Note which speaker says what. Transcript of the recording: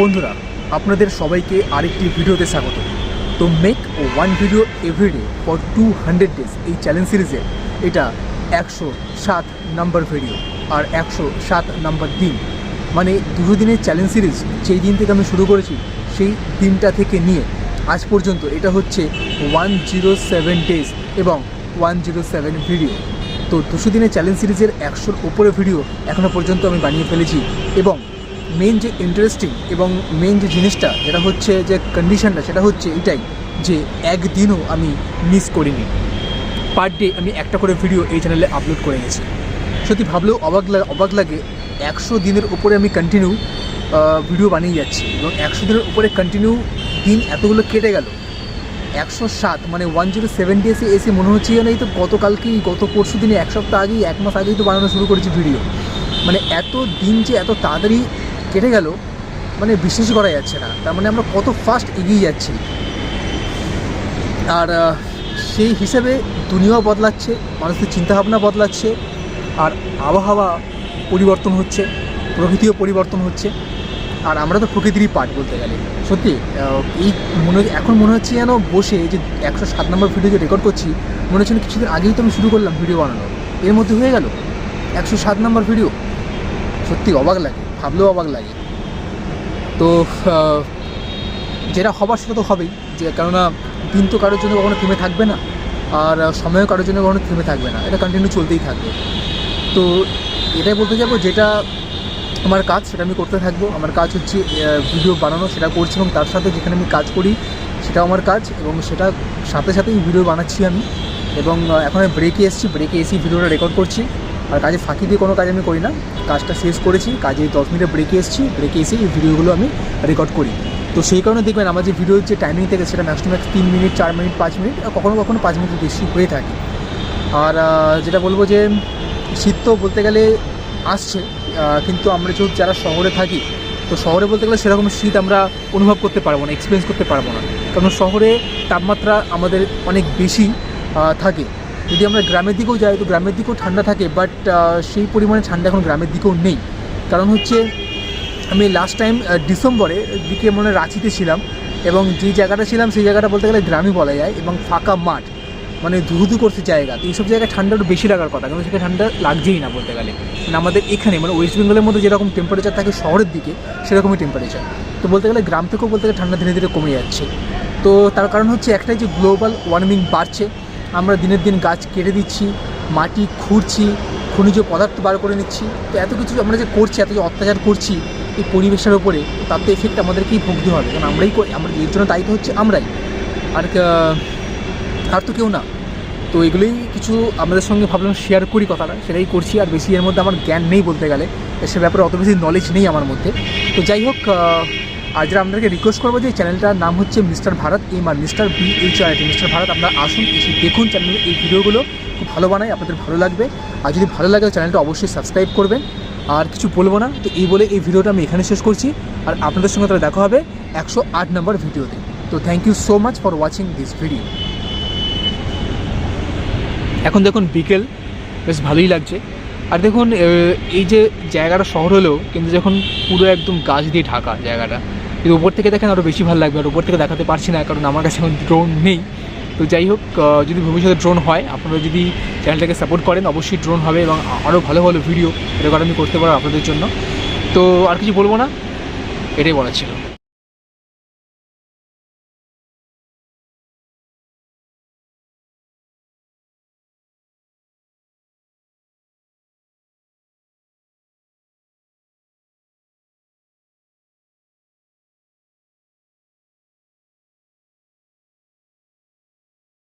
Speaker 1: বন্ধুরা, আপনাদের সবাইকে আরেকটি ভিডিওতে স্বাগত। তো make one video everyday for two hundred days এই চ্যালেঞ্জ সিরিজে এটা একশো সাত নাম্বার ভিডিও আর একশো সাত নাম্বার দিন। মানে দুশো দিনের চ্যালেঞ্জ সিরিজ যেই দিন থেকে আমি শুরু করেছি, সেই দিনটা থেকে নিয়ে আজ পর্যন্ত এটা হচ্ছে ওয়ান জিরো সেভেন ডেজ এবং ওয়ান জিরো সেভেন ভিডিও তো দুশো দিনের চ্যালেঞ্জ সিরিজের একশোর ওপরে ভিডিও এখনও পর্যন্ত আমি বানিয়ে ফেলেছি এবং মেন যে ইন্টারেস্টিং এবং মেন যে জিনিসটা যেটা হচ্ছে যে কন্ডিশনটা সেটা হচ্ছে এটাই যে একদিনও আমি মিস করিনি। পার ডে আমি একটা করে ভিডিও এই চ্যানেলে আপলোড করে গেছি সত্যি ভাবলেও অবাক লাগে অবাক লাগে, একশো দিনের উপরে আমি কন্টিনিউ ভিডিও বানিয়ে যাচ্ছি এবং একশো দিনের উপরে কন্টিনিউ দিন এতগুলো কেটে গেল। একশো সাত মানে ওয়ান জিরো সেভেন ডেসে এসে মনে হচ্ছে যেন এই তো গতকালকেই, গত পরশু দিনে এক সপ্তাহ আগেই, এক মাস আগেই তো বানানো শুরু করেছি ভিডিও মানে এত দিন যে এত তাড়াতাড়ি কেটে গেল মানে বিশ্বাসই করা যাচ্ছে না। তার মানে আমরা কত ফাস্ট এগিয়ে যাচ্ছি। আর সেই হিসেবে দুনিয়াও বদলাচ্ছে, মানুষের চিন্তাভাবনা বদলাচ্ছে, আর আবহাওয়া পরিবর্তন হচ্ছে, প্রকৃতিও পরিবর্তন হচ্ছে, আর আমরা তো প্রকৃতিরই পার্ট বলতে গেলে। সত্যি এই মনে, এখন মনে হচ্ছে যেন বসে যে একশো সাত নম্বর ভিডিও যে রেকর্ড করছি, মনে হচ্ছে কিছুদিন আগেই তো আমি শুরু করলাম ভিডিও বানানো এর মধ্যে হয়ে গেল একশো সাত নম্বর ভিডিও সত্যি অবাক লাগে। ভাবলেও অবাক লাগে। তো যেটা হবার সেটা তো হবেই। যে, কেননা, দিন তো কারোর জন্য কখনো থেমে থাকবে না। আর সময়ও কারোর জন্য কখনো থেমে থাকবে না। এটা কন্টিনিউ চলতেই থাকবে। তো, এটাই বলতে যাব যেটা আমার কাজ, সেটা আমি করতে থাকব। আমার কাজ হচ্ছে ভিডিও বানানো। সেটা করছি এবং তার সাথে যেখানে আমি কাজ করি, সেটাও আমার কাজ। এবং সেটা সাথে সাথেই ভিডিও বানাচ্ছি আমি। এবং এখন আমি ব্রেকে এসেছি। ব্রেকে এসেই ভিডিওটা রেকর্ড করছি। আর কাজে ফাঁকি দিয়ে কোনো কাজ আমি করি না। কাজটা শেষ করেছি, কাজে দশ মিনিটে ব্রেকে এসেছি। ব্রেকে এসেই এই ভিডিওগুলো আমি রেকর্ড করি। তো সেই কারণে দেখবেন আমার যে ভিডিওর যে টাইমিং থাকে সেটা ম্যাক্স টু ম্যাক্স তিন মিনিট চার মিনিট পাঁচ মিনিট কখনো কখনো পাঁচ মিনিট বেশি হয়ে থাকে। আর যেটা বলব যে শীত তো বলতে গেলে আসছে কিন্তু আমরা যেহেতু যারা শহরে থাকি, তো শহরে বলতে গেলে সেরকম শীত আমরা অনুভব করতে পারব না এক্সপিরিয়েন্স করতে পারব না। কারণ শহরে তাপমাত্রা আমাদের অনেক বেশি থাকে। যদি আমরা গ্রামের দিকেও যাই, তো গ্রামের দিকেও ঠান্ডা থাকে বাট সেই পরিমাণে ঠান্ডা এখন গ্রামের দিকেও নেই। কারণ হচ্ছে, আমি লাস্ট টাইম ডিসেম্বরে দিকে মনে রাঁচিতে ছিলাম, এবং যে জায়গাটা ছিলাম, সেই জায়গাটা বলতে গেলে গ্রামই বলা যায়, এবং ফাঁকা মাঠ মানে ধুধু করছে জায়গা। তো এইসব জায়গায় ঠান্ডা একটু বেশি লাগার কথা কিন্তু সেখানে ঠান্ডা লাগছেই না বলতে গেলে। মানে আমাদের এখানে মানে ওয়েস্ট বেঙ্গলের মধ্যে যেরকম টেম্পারেচার থাকে শহরের দিকে, সেরকমই টেম্পারেচার তো বলতে গেলে গ্রাম থেকেও বলতে গেলে ঠান্ডা ধীরে ধীরে কমে যাচ্ছে। তো তার কারণ হচ্ছে একটাই যে গ্লোবাল ওয়ার্মিং বাড়ছে আমরা দিনের দিন গাছ কেটে দিচ্ছি, মাটি খুঁড়ছি, খনিজ পদার্থ বার করে নিচ্ছি। তো এত কিছু আমরা যে করছি, এত যে অত্যাচার করছি এই পরিবেশের ওপরে তার তো এফেক্ট আমাদেরকেই ভুগতে হবে। কারণ আমরাই আমরা এর জন্য দায়িত্ব হচ্ছে আমরাই। আর আর তো কেউ না। তো এগুলোই কিছু আমাদের সঙ্গে ভাবলাম শেয়ার করি কথাটা, সেটাই করছি। আর বেশি এর মধ্যে আমার জ্ঞান নেই বলতে গেলে সে ব্যাপারে অত বেশি নলেজ নেই আমার মধ্যে। তো যাই হোক যারা আপনাদেরকে রিকোয়েস্ট করব যে চ্যানেলটার নাম হচ্ছে mister Bharat M R mister B H R mister Bharat. আপনারা আসুন, এসে দেখুন চ্যানেলের এই ভিডিওগুলো। খুব ভালো বানায়, আপনাদের ভালো লাগবে। আর যদি ভালো লাগে চ্যানেলটা অবশ্যই সাবস্ক্রাইব করবেন। আর কিছু বলব না, তো এই বলে এই ভিডিওটা আমি এখানে শেষ করছি। আর আপনাদের সঙ্গে তাহলে দেখা হবে একশো আট নম্বর ভিডিওতে। তো thank you so much for watching this video এখন দেখুন বিকেল, বেশ ভালোই লাগছে। আর দেখুন এই যে জায়গাটা শহর হলেও কিন্তু যখন পুরো একদম গাছ দিয়ে ঢাকা জায়গাটা, কিন্তু উপর থেকে দেখেন আরও বেশি ভালো লাগবে আর উপর থেকে দেখাতে পারছি না, কারণ আমার কাছে এখন ড্রোন নেই। তো যাই হোক যদি ভবিষ্যতে ড্রোন হয়, আপনারা যদি চ্যানেলটাকে সাপোর্ট করেন, অবশ্যই ড্রোন হবে এবং আরও ভালো ভালো ভিডিও রেকর্ড আমি করতে পারব আপনাদের জন্য। তো আর কিছু বলব না? এটাই বলার ছিল।